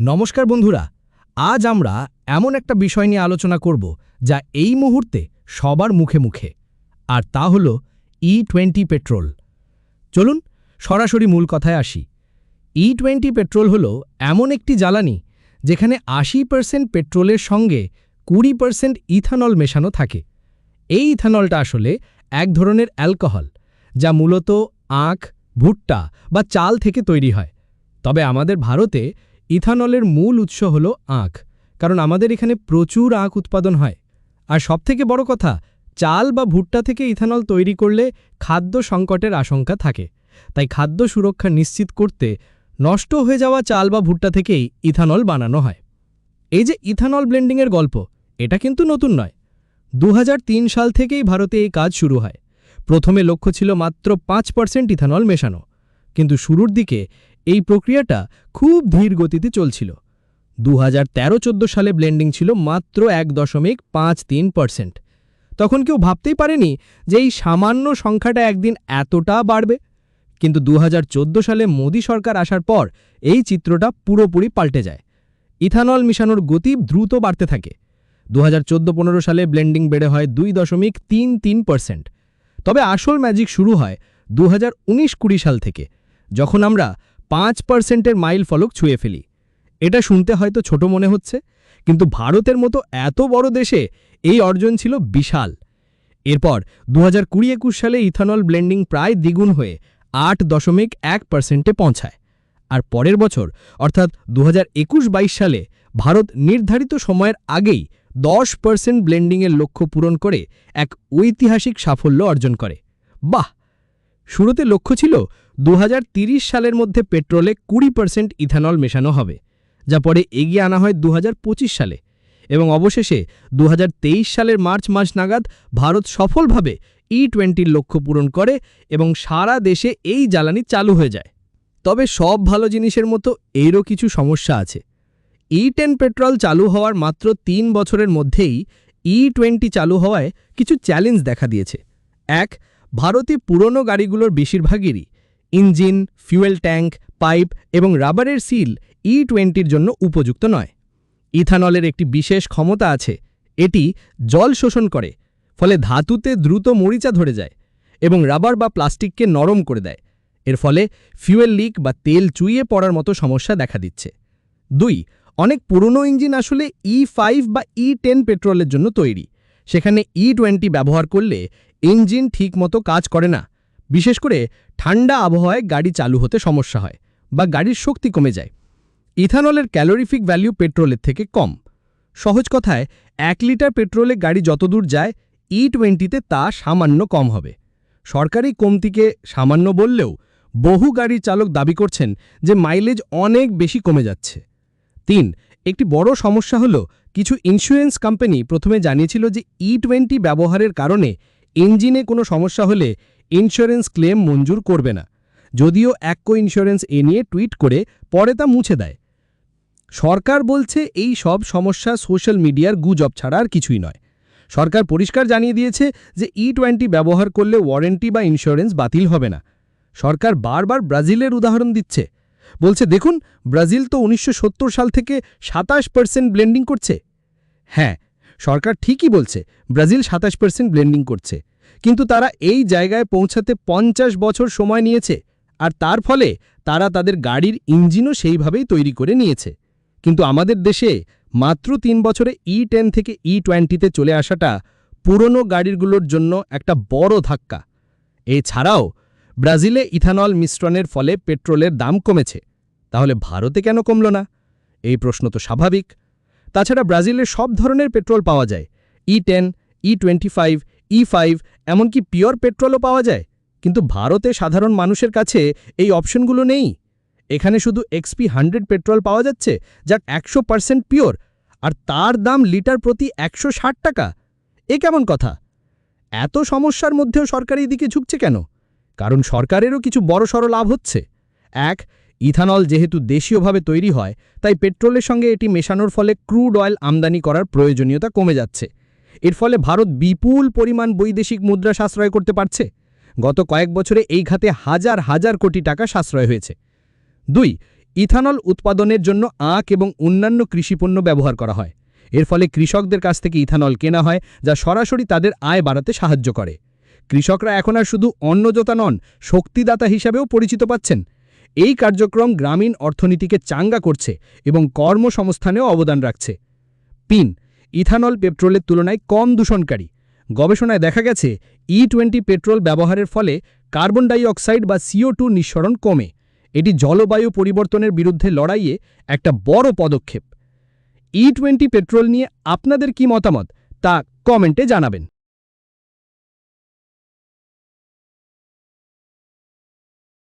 নমস্কার বন্ধুরা, আজ আমরা এমন একটা বিষয় নিয়ে আলোচনা করব যা এই মুহূর্তে সবার মুখে মুখে, আর তা হল ই টোয়েন্টি পেট্রোল চলুন সরাসরি মূল কথায় আসি। ই টোয়েন্টি পেট্রোল হল এমন একটি জ্বালানি যেখানে আশি পার্সেন্ট পেট্রোলের সঙ্গে কুড়ি পার্সেন্ট ইথানল মেশানো থাকে। এই ইথানলটা আসলে এক ধরনের অ্যালকোহল যা মূলত আখ, ভুট্টা বা চাল থেকে তৈরি হয়। তবে আমাদের ভারতে ইথানলের মূল উৎস হল আখ, কারণ আমাদের এখানে প্রচুর আখ উৎপাদন হয়। আর সবথেকে বড় কথা, চাল বা ভুট্টা থেকে ইথানল তৈরি করলে খাদ্য সংকটের আশঙ্কা থাকে। তাই খাদ্য সুরক্ষা নিশ্চিত করতে নষ্ট হয়ে যাওয়া চাল বা ভুট্টা থেকেই ইথানল বানানো হয়। এই যে ইথানল ব্লেন্ডিংয়ের গল্প, এটা কিন্তু নতুন নয়। দু সাল থেকেই ভারতে এই কাজ শুরু হয়। প্রথমে লক্ষ্য ছিল মাত্র পাঁচ পার্সেন্ট ইথানল মেশানো। কিন্তু শুরুর দিকে এই প্রক্রিয়াটা খুব ধীর গতিতে চলছিল। দু হাজার তেরো সালে ব্লেন্ডিং ছিল মাত্র এক দশমিক পাঁচ তিন পার্সেন্ট। তখন কেউ ভাবতেই পারেনি যে এই সামান্য সংখ্যাটা একদিন এতটা বাড়বে। কিন্তু দু হাজার চোদ্দ সালে মোদী সরকার আসার পর এই চিত্রটা পুরোপুরি পাল্টে যায়। ইথানল মিশানোর গতি দ্রুত বাড়তে থাকে। দু হাজার সালে ব্লেন্ডিং বেড়ে হয় দুই দশমিক তিন তিন পার্সেন্ট। তবে আসল ম্যাজিক শুরু হয় দু হাজার সাল থেকে, যখন আমরা পাঁচ পার্সেন্টের মাইল ফলক ছুঁয়ে ফেলি। এটা শুনতে হয়তো ছোট মনে হচ্ছে, কিন্তু ভারতের মতো এত বড় দেশে এই অর্জন ছিল বিশাল। এরপর দু হাজার কুড়ি একুশ সালে ইথানল ব্লেন্ডিং প্রায় দ্বিগুণ হয়ে আট দশমিক এক পার্সেন্টে পৌঁছায়। আর পরের বছর, অর্থাৎ দু হাজার একুশ বাইশ সালে, ভারত নির্ধারিত সময়ের আগেই দশ পার্সেন্ট ব্লেন্ডিংয়ের লক্ষ্য পূরণ করে এক ঐতিহাসিক সাফল্য অর্জন করে। বাহ! শুরুতে লক্ষ্য ছিল দু সালের মধ্যে পেট্রোলে কুড়ি পার্সেন্ট ইথানল মেশানো হবে, যা পরে এগিয়ে আনা হয় দু হাজার পঁচিশ সালে। এবং অবশেষে দু হাজার তেইশ সালের মার্চ মাস নাগাদ ভারত সফলভাবে ই টোয়েন্টির লক্ষ্য পূরণ করে এবং সারা দেশে এই জ্বালানি চালু হয়ে যায়। তবে সব ভালো জিনিসের মতো এরও কিছু সমস্যা আছে। ই টেন পেট্রোল চালু হওয়ার মাত্র তিন বছরের মধ্যেই ই টোয়েন্টি চালু হওয়ায় কিছু চ্যালেঞ্জ দেখা দিয়েছে। এক ভারতে পুরনো গাড়িগুলোর বেশিরভাগেরই ইঞ্জিন, ফিউয়েল ট্যাঙ্ক, পাইপ এবং রাবারের সিল ই টোয়েন্টির জন্য উপযুক্ত নয়। ইথানলের একটি বিশেষ ক্ষমতা আছে, এটি জল শোষণ করে, ফলে ধাতুতে দ্রুত মরিচা ধরে যায় এবং রাবার বা প্লাস্টিককে নরম করে দেয়। এর ফলে ফিউয়েল লিক বা তেল চুইয়ে পড়ার মতো সমস্যা দেখা দিচ্ছে। দুই, অনেক পুরনো ইঞ্জিন আসলে ই ফাইভ বা ই টেন পেট্রোলের জন্য তৈরি। সেখানে ই টোয়েন্টি ব্যবহার করলে ইঞ্জিন ঠিকমতো কাজ করে না। বিশেষ করে ঠান্ডা আবহাওয়ায় গাড়ি চালু হতে সমস্যা হয় বা গাড়ির শক্তি কমে যায়। ইথানলের ক্যালোরিফিক ভ্যালু পেট্রোলের থেকে কম। সহজ কথায়, এক লিটার পেট্রোলে গাড়ি যতদূর যায় ই টোয়েন্টিতে তা সামান্য কম হবে। সরকারি কমতিকে সামান্য বললেও বহু গাড়ির চালক দাবি করছেন যে মাইলেজ অনেক বেশি কমে যাচ্ছে। তিন, একটি বড় সমস্যা হল, কিছু ইন্স্যুরেন্স কোম্পানি প্রথমে জানিয়েছিল যে ই টোয়েন্টি ব্যবহারের কারণে ইঞ্জিনে কোনো সমস্যা হলে ইন্স্যুরেন্স ক্লেম মঞ্জুর করবে না। যদিও অ্যাক্কো ইন্স্যুরেন্স এ নিয়ে টুইট করে পরে তা মুছে দেয়। সরকার বলছে এই সব সমস্যা সোশ্যাল মিডিয়ার গুজব ছাড়া আর কিছুই নয়। সরকার পরিষ্কার জানিয়ে দিয়েছে যে ই টোয়েন্টি ব্যবহার করলে ওয়ারেন্টি বা ইন্স্যুরেন্স বাতিল হবে না। সরকার বারবার ব্রাজিলের উদাহরণ দিচ্ছে। বলছে, দেখুন, ব্রাজিল তো উনিশশো সত্তর সাল থেকে সাতাশ পার্সেন্ট ব্লেন্ডিং করছে। হ্যাঁ সরকার ঠিকই বলছে, ব্রাজিল সাতাশ পার্সেন্ট ব্লেন্ডিং করছে। কিন্তু তারা এই জায়গায় পৌঁছাতে পঞ্চাশ বছর সময় নিয়েছে, আর তার ফলে তারা তাদের গাড়ির ইঞ্জিনও সেইভাবেই তৈরি করে নিয়েছে। কিন্তু আমাদের দেশে মাত্র তিন বছরে ই টেন থেকে ই টোয়েন্টিতে চলে আসাটা পুরনো গাড়িগুলোর জন্য একটা বড় ধাক্কা। এছাড়াও, ব্রাজিলে ইথানল মিশ্রণের ফলে পেট্রোলের দাম কমেছে। তাহলে ভারতে কেন কমল না? এই প্রশ্ন তো স্বাভাবিক। তাছাড়া ব্রাজিলের সব ধরনের পেট্রোল পাওয়া যায়। E ten E twenty five E five এমনকি পিওর পেট্রোলও পাওয়া যায়। কিন্তু ভারতে সাধারণ মানুষের কাছে এই অপশনগুলো নেই। এখানে শুধু এক্সপি হান্ড্রেড পেট্রোল পাওয়া যাচ্ছে, যা একশো পার্সেন্ট পিওর, আর তার দাম লিটার প্রতি একশো ষাট টাকা। এ কেমন কথা? এত সমস্যার মধ্যেও সরকার দিকে ঝুঁকছে কেন? কারণ সরকারেরও কিছু বড়সড় লাভ হচ্ছে। এক ইথানল যেহেতু দেশীয়ভাবে তৈরি হয়, তাই পেট্রোলের সঙ্গে এটি মেশানোর ফলে ক্রুড অয়েল আমদানি করার প্রয়োজনীয়তা কমে যাচ্ছে। এর ফলে ভারত বিপুল পরিমাণ বৈদেশিক মুদ্রা সাশ্রয় করতে পারছে। গত কয়েক বছরে এই খাতে হাজার হাজার কোটি টাকা সাশ্রয় হয়েছে। দুই, ইথানল উৎপাদনের জন্য আখ এবং অন্যান্য কৃষিপণ্য ব্যবহার করা হয়। এর ফলে কৃষকদের কাছ থেকে ইথানল কেনা হয়, যা সরাসরি তাদের আয় বাড়াতে সাহায্য করে। কৃষকরা এখন আর শুধু অন্নযোতা নন, শক্তিদাতা হিসাবেও পরিচিত পাচ্ছেন। এই কার্যক্রম গ্রামীণ অর্থনীতিকে চাঙ্গা করছে এবং কর্মসংস্থানেও অবদান রাখছে। পিন, ইথানল পেট্রোলের তুলনায় কম দূষণকারী। গবেষণায় দেখা গেছে ই টোয়েন্টি পেট্রোল ব্যবহারের ফলে কার্বন ডাই অক্সাইড বা সিও টু নিঃসরণ কমে। এটি জলবায়ু পরিবর্তনের বিরুদ্ধে লড়াইয়ে একটা বড় পদক্ষেপ। ই টোয়েন্টি পেট্রোল নিয়ে আপনাদের কি মতামত? তা কমেন্টে জানাবেন।